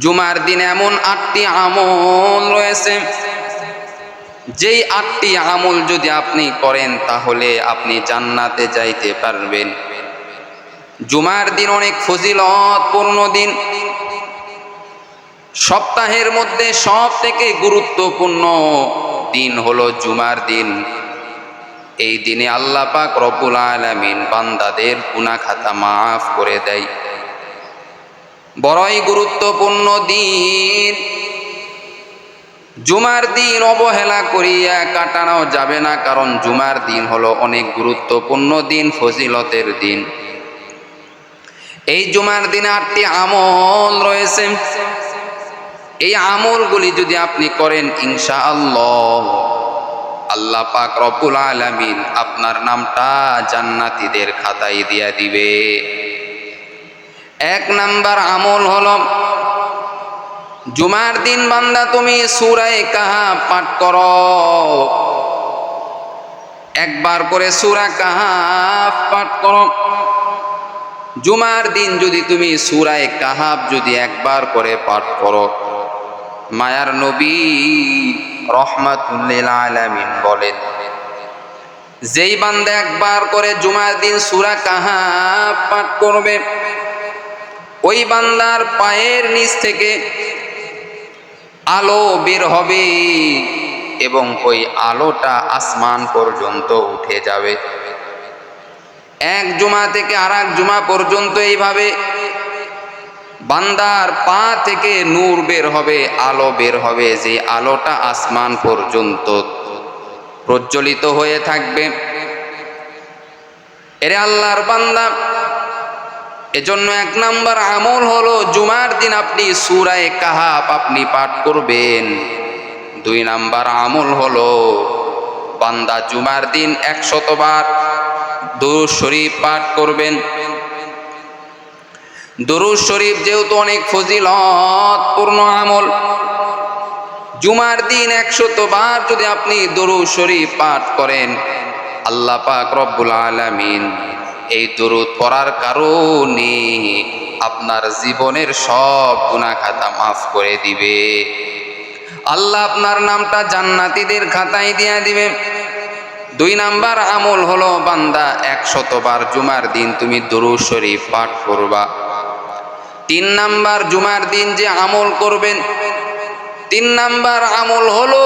জুমার দিন এমন আটটি আমল রয়েছে। যেই আটটি আমল যদি আপনি করেন, তাহলে আপনি জান্নাতে যাইতে পারবেন। জুমার দিন অনেক ফজিলতপূর্ণ দিন। সপ্তাহের মধ্যে সব থেকে গুরুত্বপূর্ণ দিন হলো জুমার দিন। এই দিনে আল্লাহ পাক রব্বুল আলামিন বান্দাদের গুনাহ খাতা মাফ করে দেয়। বড়ই গুরুত্বপূর্ণ দিন। জুমার দিন অবহেলা করিয়া কাটানো যাবে না, কারণ জুমার দিন হলো অনেক গুরুত্বপূর্ণ দিন, ফজিলতের দিন। এই জুমার দিনে আটটি আমল রয়েছে। এই আমলগুলি যদি আপনি করেন ইনশা আল্লাহ আল্লাহ পাক রব্বুল আলামিন আপনার নামটা জান্নাতীদের খাতায় দিয়া দিবে। এক নাম্বার আমল হল, জুমার দিন বান্দা তুমি সুরায় কাহা পাঠ করো। একবার করে সুরা কাহা পাঠ করো। জুমার দিন যদি তুমি সুরায় কাহাব যদি একবার করে পাঠ করো, মায়ার নবী রহমাতুল্লিল আলামিন বলেন, যেই বান্দা একবার করে জুমার দিন সুরা কাহা পাঠ করবে ওই বান্দার পায়ের নিচ থেকে আলো বের হবে এবং ওই আলোটা আসমান পর্যন্ত উঠে যাবে। এক জুমা থেকে আর জুমা পর্যন্ত এইভাবে বান্দার পা থেকে নূর বের হবে, আলো বের হবে, যে আলোটা আসমান পর্যন্ত প্রজ্বলিত হয়ে থাকবে। এরে আল্লাহর বান্দা এজন্য এক নাম্বার আমল হলো জুমার দিন আপনি সুরায় কাহাব আপনি পাঠ করবেন। দুই নাম্বার আমল হলো বান্দা জুমার দিন একশতবার দুরুদ শরীফ পাঠ করবেন। দরুদ শরীফ যেহেতু অনেক ফজিলত পূর্ণ আমল, জুমার দিন একশত বার যদি আপনি দরুদ শরীফ পাঠ করেন, আল্লাহ পাক রব্বুল আলামিন এই দরুদ পড়ার কারণে আপনার জীবনের সব গুনাহ খাতা মাফ করে দিবে। আল্লাহ আপনার নামটা জান্নাতীদের খাতায় দিয়ে দিবে। দুই নাম্বার আমল হলো, বান্দা একশতবার জুমার দিন তুমি দরুদ শরীফ পাঠ করবা। তিন নাম্বার জুমার দিন যে আমল করবেন, তিন নাম্বার আমল হলো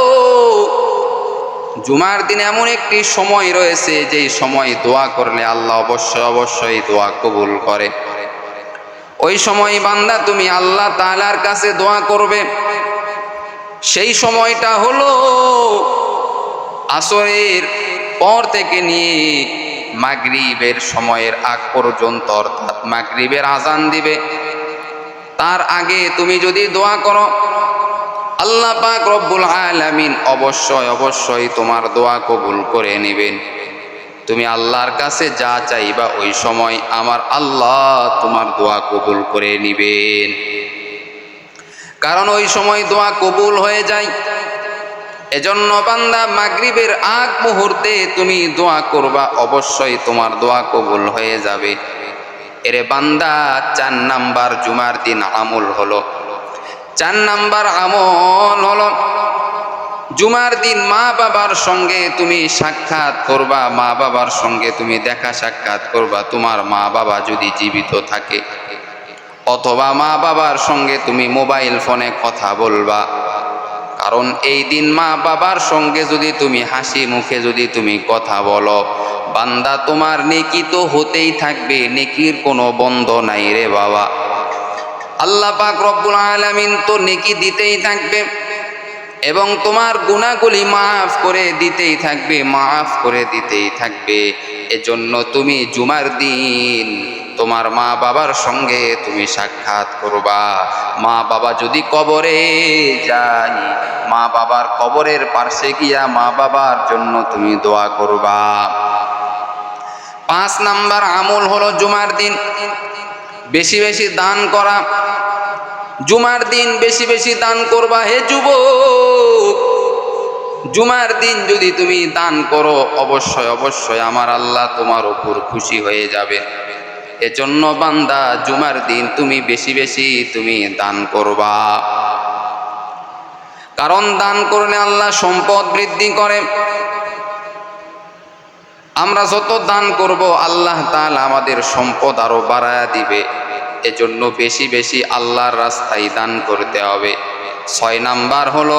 জুমার দিন এমন একটি সময় রয়েছে যেই সময় দোয়া করলে আল্লাহ অবশ্যই অবশ্যই দোয়া কবুল করে। ওই সময় বান্দা তুমি আল্লাহ তালার কাছে দোয়া করবে। সেই সময়টা হলো আসরের পর থেকে নিয়ে মাগরিবের সময়ের আগ পর্যন্ত অর্থাৎ মাগরিবের আজান দিবে। তার আগে তুমি যদি দোয়া করো আল্লাহ পাক রব্বুল আলামিন অবশ্যই অবশ্যই তোমার দোয়া কবুল করে নেবেন। তুমি আল্লাহর কাছে যা চাইবা ওই সময় আমার আল্লাহ তোমার দোয়া কবুল করে নিবেন। কারণ ওই সময় দোয়া কবুল হয়ে যায়। এজন্য বান্দা মাগরিবের আগ মুহূর্তে তুমি দোয়া করবা, অবশ্যই তোমার দোয়া কবুল হয়ে যাবে। এরে বান্দা, চার নাম্বার জুমার দিন আমল হলো। চার নাম্বার আমল হলো, জুমার দিন মা বাবার সঙ্গে তুমি সাক্ষাৎ করবা, মা বাবার সঙ্গে তুমি দেখা সাক্ষাৎ করবা, তোমার মা বাবা যদি জীবিত থাকে। অথবা মা বাবার সঙ্গে তুমি মোবাইল ফোনে কথা বলবা। কারণ এই দিন মা বাবার সঙ্গে যদি তুমি হাসি মুখে যদি তুমি কথা বলো, বান্দা তোমার নেকি তো হতেই থাকবে, নেকির কোনো বন্ধ নাই রে বাবা। আল্লাহ পাক রব্বুল আলামিন তো নেকি দিতেই থাকবে এবং তোমার গুণাগুলি মাফ করে দিতেই থাকবে, মাফ করে দিতেই থাকবে। এজন্য তুমি জুমার দিন তোমার মা বাবার সঙ্গে তুমি সাক্ষাৎ করবা। মা বাবা যদি কবরে যায়, মা বাবার কবরের পার্শ্বে গিয়া মা বাবার জন্য তুমি দোয়া করবা। পাঁচ নাম্বার আমল হলো জুমার দিন। বেশি বেশি দান করা। জুমার দিন বেশি বেশি দান করবা। হে যুবক, জুমার দিন যদি তুমি দান করো, অবশ্যই অবশ্যই আমার আল্লাহ তোমার উপর খুশি হয়ে যাবে। এজন্য বান্দা, জুমার দিন তুমি বেশি বেশি তুমি দান করবা। কারণ দান করলে আল্লাহ সম্পদ বৃদ্ধি করে। আমরা যত দান করব, আল্লাহ তাআলা আমাদের সম্পদ আরও বাড়ায়া দিবে। এজন্য বেশি বেশি আল্লাহর রাস্তায় দান করতে হবে। ছয় নাম্বার হলো,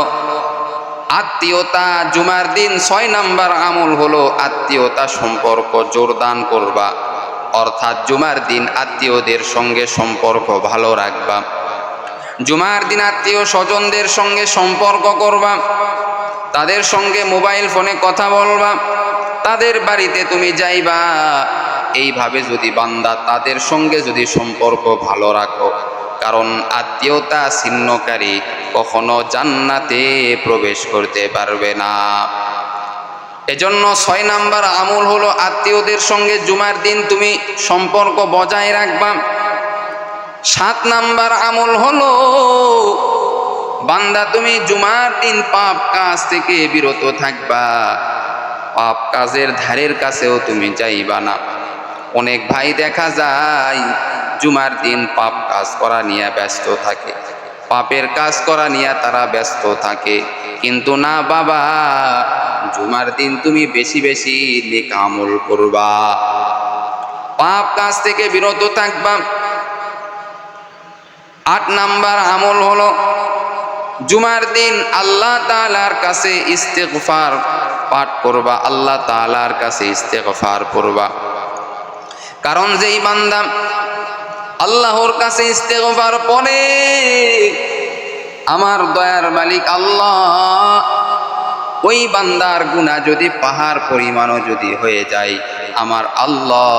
আত্মীয়তা জুমার দিন ছয় নাম্বার আমল হলো আত্মীয়তা সম্পর্ক জোরদান করবা। অর্থাৎ জুমার দিন আত্মীয়দের সঙ্গে সম্পর্ক ভালো রাখবা। জুমার দিন আত্মীয় স্বজনদের সঙ্গে সম্পর্ক করবা, তাদের সঙ্গে মোবাইল ফোনে কথা বলবা, তাদের বাড়িতে তুমি যাইবা। এইভাবে যদি বান্দা তাদের সঙ্গে যদি সম্পর্ক ভালো রাখো, কারণ আত্মীয়তা ছিন্নকারী কখনো জান্নাতে প্রবেশ করতে পারবে না। এজন্য ছয় নাম্বার আমল হলো আত্মীয়দের সঙ্গে জুমার দিন তুমি সম্পর্ক বজায় রাখবা। সাত নাম্বার আমল হলো, বান্দা তুমি জুমার দিন পাপ কাজ থেকে বিরত থাকবা। পাপ কাজের ধারের কাছেও তুমি যাইবা না। অনেক ভাই দেখা যায়, জুমার দিন পাপ কাজ করা নিয়ে ব্যস্ত থাকে। পাপের কাজ করা নিয়ে তারা ব্যস্ত থাকে। কিন্তু না বাবা, জুমার দিন তুমি বেশি বেশি নেক আমল করবা। পাপ কাজ থেকে বিরত থাকবা। আট নাম্বার আমল হলো জুমার দিন আল্লাহ তালার কাছে ইস্তেগফার পাঠ করবা, আল্লাহ তালার কাছে ইস্তেগফার করবা। কারণ যেই বান্দা আল্লাহর কাছে ইস্তেগফার পরে আমার দয়ার মালিক আল্লাহ, ওই বান্দার গুণা যদি পাহাড় পরিমাণও যদি হয়ে যায়, আমার আল্লাহ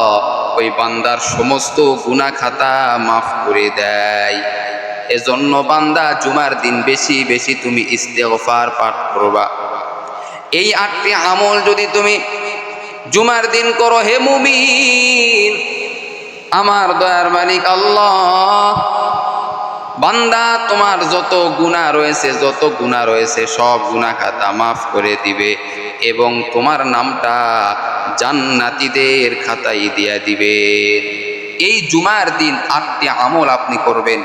ওই বান্দার সমস্ত গুণা খাতা মাফ করে দেয়। এজন্য বান্দা জুমার দিন বেশি বেশি তুমি ইস্তেগফার পাঠ করবা। এই আটটি আমল যদি তুমি জুমার দিন করো, হে মুমিন, আমার দয়ার মালিক আল্লাহ, বান্দা তোমার যত গুণা রয়েছে, যত গুণা রয়েছে, সব গুণা খাতা মাফ করে দিবে এবং তোমার নামটা জান্নাতীদের খাতায় দিয়া দিবে। এই জুমার দিন আটটি আমল আপনি করবেন।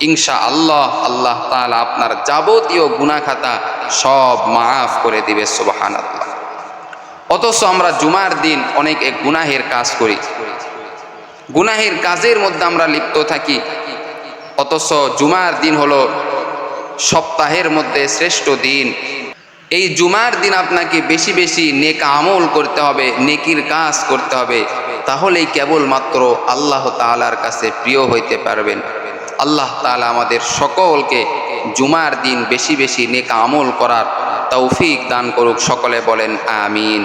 ইনশা আল্লাহ আল্লাহ তাআলা আপনার যাবতীয় গুণা খাতা সব মাফ করে দিবে সুবাহান আল্লাহ অথচ আমরা জুমার দিন অনেক এক গুনাহের কাজ করি। গুনাহের কাজের মধ্যে আমরা লিপ্ত থাকি। অথচ জুমার দিন হলো সপ্তাহের মধ্যে শ্রেষ্ঠ দিন। এই জুমার দিন আপনাকে বেশি বেশি নেকা আমল করতে হবে, নেকির কাজ করতে হবে। তাহলেই কেবলমাত্র আল্লাহ তালার কাছে প্রিয় হইতে পারবেন। আল্লাহ তালা আমাদের সকলকে জুমার দিন বেশি বেশি নেকা আমল করার তৌফিক দান করুক, সকলে বলেন, আমিন।